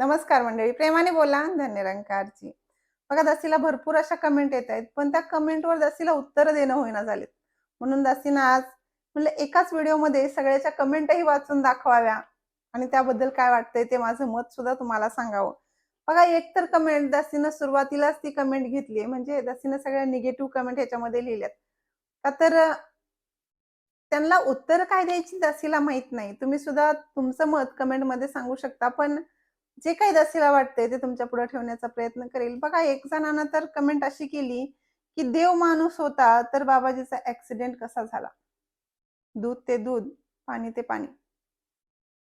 नमस्कार मंडळी प्रेमाने बोला धन्यरंकारची बघा दासीला भरपूर अशा कमेंट येत आहेत पण त्या कमेंटवर दासीला उत्तर देणं होईना झालेत. म्हणून दासीनं आज म्हणलं एकाच व्हिडिओमध्ये सगळ्याच्या कमेंटही वाचून दाखवाव्या. आणि त्याबद्दल काय वाटतंय ते माझं मत सुद्धा तुम्हाला सांगावं. बघा एक तर कमेंट दासीनं सुरुवातीलाच ती कमेंट घेतली म्हणजे दासीनं सगळ्या निगेटिव्ह कमेंट ह्याच्यामध्ये लिहिल्यात. का तर त्यांना उत्तर काय द्यायची दासीला माहीत नाही. तुम्ही सुद्धा तुमचं मत कमेंटमध्ये सांगू शकता पण जे काही दासीला वाटतंय ते तुमच्यापुढे ठेवण्याचा प्रयत्न करेल. बघा एक जणांना तर कमेंट अशी केली की देव माणूस होता तर बाबाजीचा ऍक्सिडेंट कसा झाला? दूध ते दूध पाणी ते पाणी.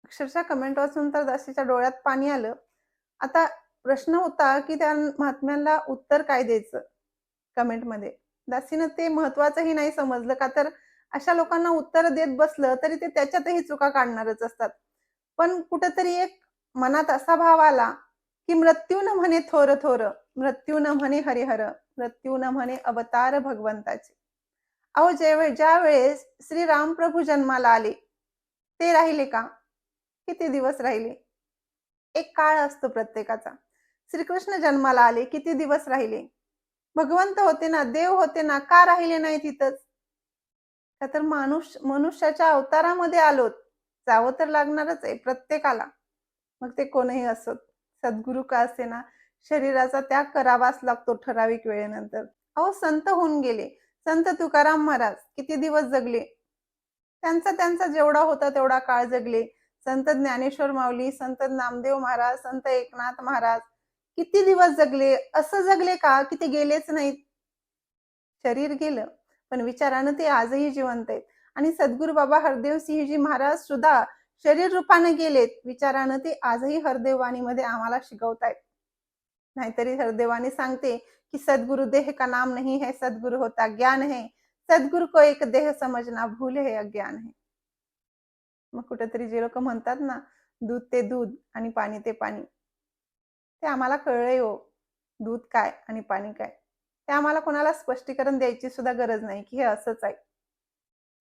अक्षरशः कमेंट वाचून तर दासीच्या डोळ्यात पाणी आलं. आता प्रश्न होता की त्या महात्म्याला उत्तर काय द्यायचं कमेंटमध्ये दासीनं ते महत्वाचंही नाही समजलं का? तर अशा लोकांना उत्तर देत बसलं तरी ते त्याच्यातही चुका काढणारच असतात. पण कुठंतरी एक मनात असा भाव आला की मृत्यू न म्हणे थोर थोर मृत्यू न म्हणे हरिहर मृत्यू न म्हणे अवतार भगवंताचे. अहो जेव्हा ज्या वेळेस श्री रामप्रभू जन्माला आले ते राहिले का? किती दिवस राहिले? एक काळ असतो प्रत्येकाचा. श्रीकृष्ण जन्माला आले किती दिवस राहिले? भगवंत होते ना देव होते ना का राहिले नाही तिथंच? का तर माणूस मनुष्याच्या अवतारामध्ये आलोत. जावं तर लागणारच आहे प्रत्येकाला. मग ते कोणही असत सद्गुरू का असे ना शरीराचा त्याग करावाच लागतो ठराविक वेळेनंतर. अहो संत होऊन गेले. संत तुकाराम महाराज किती दिवस जगले? त्यांचा त्यांचा जेवढा होता तेवढा काळ जगले. संत ज्ञानेश्वर माऊली संत नामदेव महाराज संत एकनाथ महाराज किती दिवस जगले? असं जगले का? की ते गेलेच नाहीत. शरीर गेलं पण विचारानं ते आजही जिवंत आहेत. आणि सद्गुरू बाबा हरदेव सिंहजी महाराज सुद्धा शरीर रूपाने गेलेत विचारानं ते आजही हरदेववाणीमध्ये आम्हाला शिकवतायत. नाहीतरी हरदेवानी सांगते की सद्गुरु देह का नाम नहीं है सद्गुरु होता ज्ञान है. सद्गुरु को एक देह समजना भूल है अज्ञान है. मग कुठेतरी जे लोक म्हणतात ना दूध ते दूध आणि पाणी ते पाणी. ते आम्हाला कळले हो दूध काय आणि पाणी काय. ते आम्हाला कोणाला स्पष्टीकरण द्यायची सुद्धा गरज नाही की हे असंच आहे.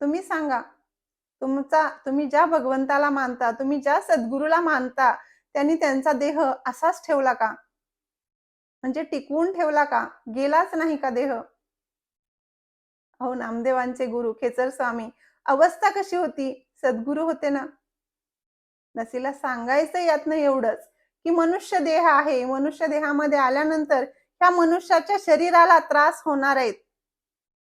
तुम्ही सांगा तुमचा तुम्ही ज्या भगवंताला मानता तुम्ही ज्या सद्गुरूला मानता त्यांनी त्यांचा देह असाच ठेवला का? म्हणजे टिकवून ठेवला का? गेलाच नाही का देह? हो नामदेवांचे गुरु खेचर स्वामी. अवस्था कशी होती? सद्गुरू होते ना? नसीला सांगायचं यातनं एवढंच की मनुष्य देह आहे. मनुष्य देहामध्ये आल्यानंतर ह्या मनुष्याच्या शरीराला त्रास होणार आहेत.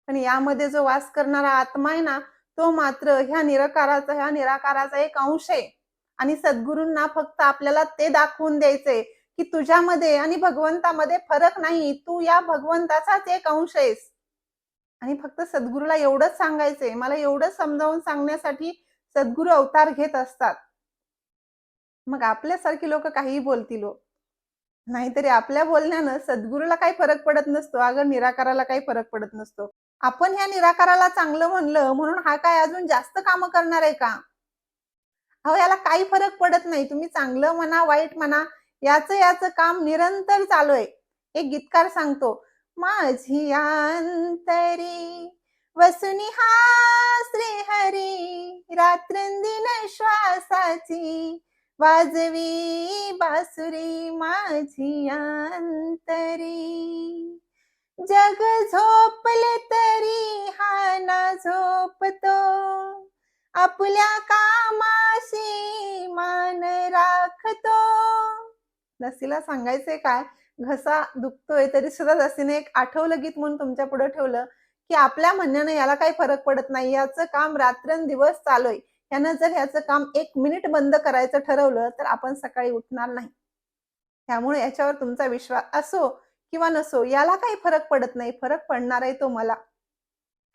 पण यामध्ये जो वास करणारा आत्मा आहे ना तो मात्र ह्या निराकाराचा ह्या निराकाराचा एक अंश आहे. आणि सद्गुरूंना फक्त आपल्याला ते दाखवून द्यायचंय की तुझ्यामध्ये आणि भगवंतामध्ये फरक नाही. तू या भगवंताचाच एक अंश आहेस. आणि फक्त सद्गुरूला एवढंच सांगायचंय. मला एवढंच समजावून सांगण्यासाठी सद्गुरू अवतार घेत असतात. मग आपल्यासारखी लोक काहीही बोलतील हो. नाहीतरी आपल्या बोलण्यानं सद्गुरूला काही फरक पडत नसतो. अगं निराकाराला काही फरक पडत नसतो. आपण ह्या निराकाराला चांगलं म्हणलं म्हणून हा काय अजून जास्त काम करणार आहे का? अहो याला काही फरक पडत नाही. तुम्ही चांगलं म्हणा वाईट म्हणा याचं याचं काम निरंतर चालू आहे. एक गीतकार सांगतो माझी अंतरी वसुनी हा श्रीहरी रात्रंदिन श्वासाची वाजवी बासुरी माझी अंतरी. जग झोपले तरी हा ना झोपतो. आपल्या कामाशी मान राखतो. लसीला सांगायचंय काय? घसा दुखतोय तरी सुद्धा लसीने एक आठवलं गीत म्हणून तुमच्यापुढे ठेवलं की आपल्या म्हणण्यानं याला काही फरक पडत नाही. याचं काम रात्रंदिवस चालू आहे यानं जर याचं काम एक मिनिट बंद करायचं ठरवलं तर आपण सकाळी उठणार नाही. त्यामुळे याच्यावर तुमचा विश्वास असो किंवा नसो याला काही फरक पडत नाही. फरक पडणार आहे तो मला.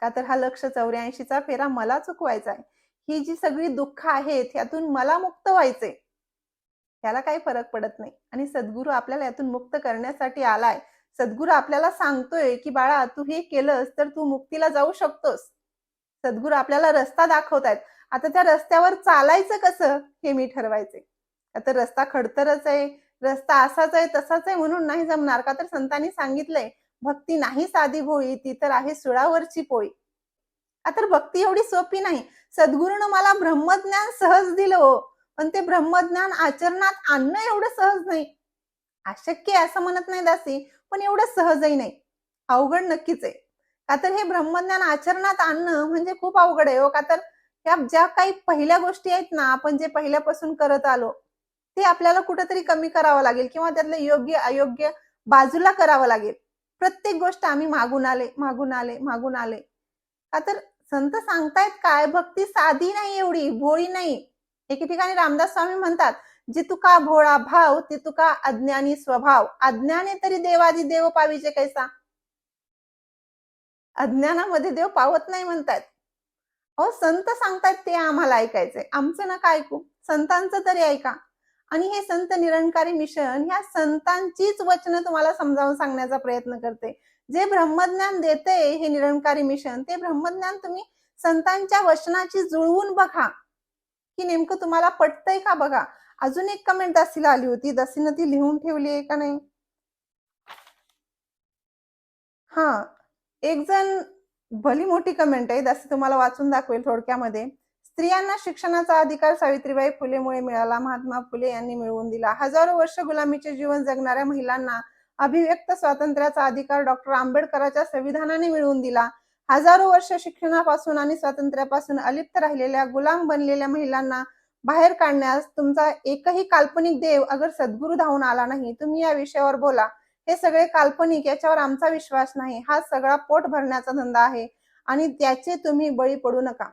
का तर हा लक्ष चौऱ्याऐंशीचा फेरा मला चुकवायचा आहे. ही जी सगळी दुःख आहेत यातून मला मुक्त व्हायचंय. याला काही फरक पडत नाही. आणि सद्गुरू आपल्याला यातून मुक्त करण्यासाठी आलाय. सद्गुरू आपल्याला सांगतोय की बाळा तू हे केलंस तर तू मुक्तीला जाऊ शकतोस. सद्गुरू आपल्याला रस्ता दाखवतायत. आता त्या रस्त्यावर चालायचं कसं हे मी ठरवायचे आता रस्ता खडतरच आहे. रस्ता असाच आहे तसाच आहे म्हणून नाही जमणार का? तर संतांनी सांगितलंय भक्ती नाही साधी भोळी ती तर आहे सुळावरची पोळी. आता भक्ती एवढी सोपी नाही. सद्गुरूनं मला ब्रह्मज्ञान सहज दिलं हो. पण ते ब्रह्मज्ञान आचरणात आणणं एवढं सहज नाही. अशक्य असं म्हणत नाही दासी पण एवढं सहजही नाही. अवघड नक्कीच आहे. का तर हे ब्रह्मज्ञान आचरणात आणणं म्हणजे खूप अवघड आहे हो. का तर या ज्या काही पहिल्या गोष्टी आहेत ना आपण जे पहिल्यापासून करत आलो ते आपल्याला कुठेतरी कमी करावं लागेल किंवा त्यातलं योग्य अयोग्य बाजूला करावं लागेल. प्रत्येक गोष्ट आम्ही मागून आले मागून आले मागून आले. का तर संत सांगतायत काय भक्ती साधी नाही एवढी भोळी नाही. एके ठिकाणी रामदास स्वामी म्हणतात जे तुका भोळा भाव ते तुका अज्ञानी स्वभाव. अज्ञाने तरी देवादी देव पाविजे कैसा? अज्ञानामध्ये देव पावत नाही म्हणतात अहो संत सांगतायत ते आम्हाला ऐकायचंय. आमचं नका ऐकू. संतांचं तरी ऐका. आणि हे संत निरंकारी मिशन ह्या संतांचीच वचनं तुम्हाला समजावून सांगण्याचा प्रयत्न करते. जे ब्रह्मज्ञान देते हे निरंकारी मिशन ते ब्रह्मज्ञान तुम्ही संतांच्या वचनाची जुळवून बघा. की नेमकं तुम्हाला पटतंय का बघा? अजून एक कमेंट दसीला आली होती. दसीनं ती लिहून ठेवली आहे का नाही? हा. एक जण भली मोठी कमेंट आहे. दसी तुम्हाला वाचून दाखवेल थोडक्यामध्ये. स्त्रियांना शिक्षणाचा अधिकार सावित्रीबाई फुलेमुळे मिळाला. महात्मा फुले यांनी मिळवून दिला. हजारो वर्ष गुलामीचे जीवन जगणाऱ्या महिलांना अभिव्यक्त स्वातंत्र्याचा अधिकार डॉक्टर आंबेडकरांच्या संविधानाने मिळवून दिला. हजारो वर्ष शिक्षणापासून आणि स्वातंत्र्यापासून अलिप्त राहिलेल्या गुलाम बनलेल्या महिलांना बाहेर काढण्यास तुमचा एकही काल्पनिक देव अगर सद्गुरू धावून आला नाही तुम्ही या विषयावर बोला. हे सगळे काल्पनिक याच्यावर आमचा विश्वास नाही. हा सगळा पोट भरण्याचा धंदा आहे आणि त्याचे तुम्ही बळी पडू नका.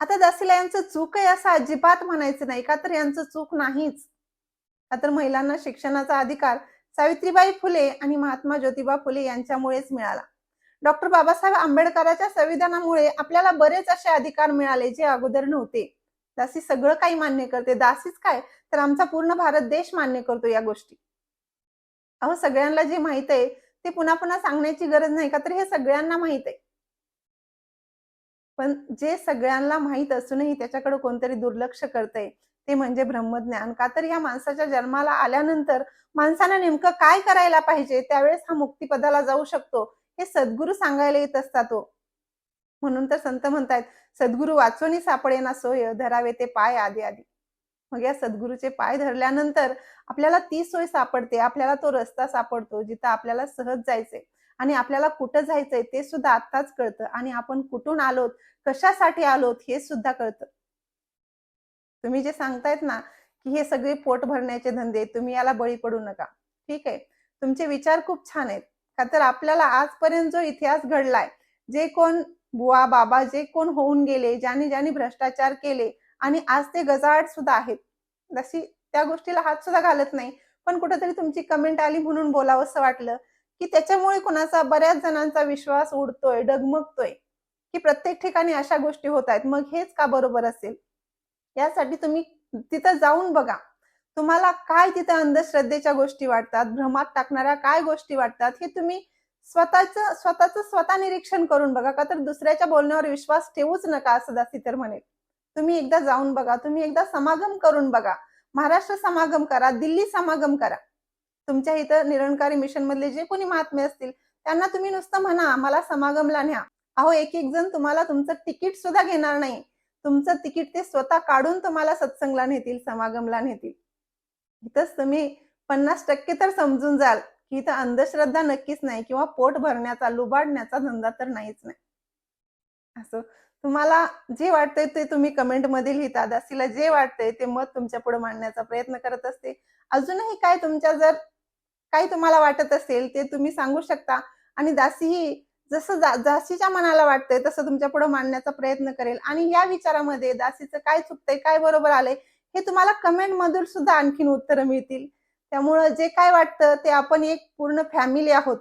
आता दासीला यांचं चूक आहे असं अजिबात म्हणायचं नाही का? तर यांचं चूक नाहीच. का तर महिलांना शिक्षणाचा अधिकार सावित्रीबाई फुले आणि महात्मा ज्योतिबा फुले यांच्यामुळेच मिळाला. डॉक्टर बाबासाहेब आंबेडकरांच्या संविधानामुळे आपल्याला बरेच असे अधिकार मिळाले जे अगोदर नव्हते. दासी सगळं काही मान्य करते. दासीच काय? तर आमचा पूर्ण भारत देश मान्य करतो या गोष्टी. अहो सगळ्यांना जे माहीत आहे ते पुन्हा पुन्हा सांगण्याची गरज नाही का? तर हे सगळ्यांना माहीत आहे. पण जे सगळ्यांना माहीत असूनही त्याच्याकडे कोणतरी दुर्लक्ष करतंय ते म्हणजे ब्रह्मज्ञान. का तर या माणसाच्या जन्माला आल्यानंतर माणसानं नेमकं काय करायला पाहिजे? त्यावेळेस हा मुक्तीपदाला जाऊ शकतो. हे सद्गुरू सांगायला येत असतात तो म्हणून तर संत म्हणतायत सद्गुरू वाचोनी सापडे ना सोय धरावे ते पाय आधी आधी. मग या सद्गुरूचे पाय धरल्यानंतर आपल्याला ती सोय सापडते. आपल्याला तो रस्ता सापडतो जिथं आपल्याला सहज जायचंय. आणि आपल्याला कुठं जायचंय ते सुद्धा आत्ताच कळतं. आणि आपण कुठून आलोत कशासाठी आलोत हे सुद्धा कळतं. तुम्ही जे सांगतायत ना की हे सगळे पोट भरण्याचे धंदे तुम्ही याला बळी पडू नका. ठीक आहे? तुमचे विचार खूप छान आहेत. का तर आपल्याला आजपर्यंत जो इतिहास घडलाय जे कोण बुवा बाबा जे कोण होऊन गेले ज्याने ज्याने भ्रष्टाचार केले आणि आज ते गजाआड सुद्धा आहेत. जशी त्या गोष्टीला हात सुद्धा घालत नाही. पण कुठेतरी तुमची कमेंट आली म्हणून बोलावं असं वाटलं. की त्याच्यामुळे कुणाचा बऱ्याच जणांचा विश्वास उडतोय डगमगतोय की प्रत्येक ठिकाणी अशा गोष्टी होत आहेत. मग हेच का बरोबर असेल? यासाठी तुम्ही तिथं जाऊन बघा. तुम्हाला काय तिथं अंधश्रद्धेच्या गोष्टी वाटतात भ्रमात टाकणाऱ्या काय गोष्टी वाटतात हे तुम्ही स्वतःच स्वतःच स्वतः निरीक्षण करून बघा. का तर दुसऱ्याच्या बोलण्यावर विश्वास ठेवूच नका असं दासी तर म्हणेल. तुम्ही एकदा जाऊन बघा. तुम्ही एकदा समागम करून बघा. महाराष्ट्र समागम करा दिल्ली समागम करा. तुमच्या इथं निरंकारी मिशन मधले जे कोणी महात्मे असतील त्यांना तुम्ही नुसतं म्हणा मला समागमला न्या. अहो एक एक जण तुम्हाला तुमचं तिकीट सुद्धा घेणार नाही. तुमचं तिकीट ते स्वतः काढून तुम्हाला सत्संगला नेतील समागमला नेतील. इथंच तुम्ही पन्नास टक्के तर समजून जाल की इथं अंधश्रद्धा नक्कीच नाही किंवा पोट भरण्याचा लुबाडण्याचा धंदा तर नाहीच नाही. असं तुम्हाला जे वाटतंय ते तुम्ही कमेंटमध्ये लिहिता दासीला जे वाटतंय ते मत तुमच्यापुढे मांडण्याचा प्रयत्न करत असते. अजूनही काय तुमच्या जर काही तुम्हाला वाटत असेल ते तुम्ही सांगू शकता. आणि दासीही जसं दासीच्या मनाला वाटतंय तसं तुमच्यापुढे मांडण्याचा प्रयत्न करेल. आणि या विचारामध्ये दासीचं काय चुकतंय काय बरोबर आलंय हे तुम्हाला कमेंट मधून सुद्धा आणखीन उत्तरं मिळतील. त्यामुळं जे काय वाटतं ते आपण एक पूर्ण फॅमिली आहोत.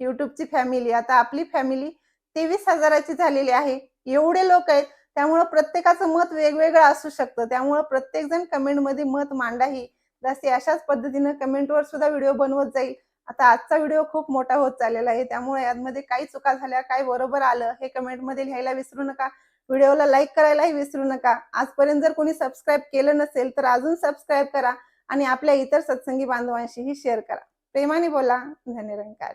युट्यूबची फॅमिली आता आपली फॅमिली तेवीस हजाराची झालेली आहे. एवढे लोक आहेत त्यामुळं प्रत्येकाचं मत वेगवेगळं असू शकतं. त्यामुळं प्रत्येक जण कमेंटमध्ये मत मांडाही जास्ती अशाच पद्धतीनं कमेंटवर सुद्धा व्हिडिओ बनवत जाईल. आता आजचा व्हिडिओ खूप मोठा होत चाललेला आहे. त्यामुळे यामध्ये काही चुका झाल्या काय बरोबर आलं हे कमेंटमध्ये लिहायला विसरू नका. व्हिडिओला लाईक करायलाही विसरू नका. आजपर्यंत जर कोणी सबस्क्राईब केलं नसेल तर अजून सबस्क्राईब करा आणि आपल्या इतर सत्संगी बांधवांशीही शेअर करा. प्रेमाने बोला धन्यरंकार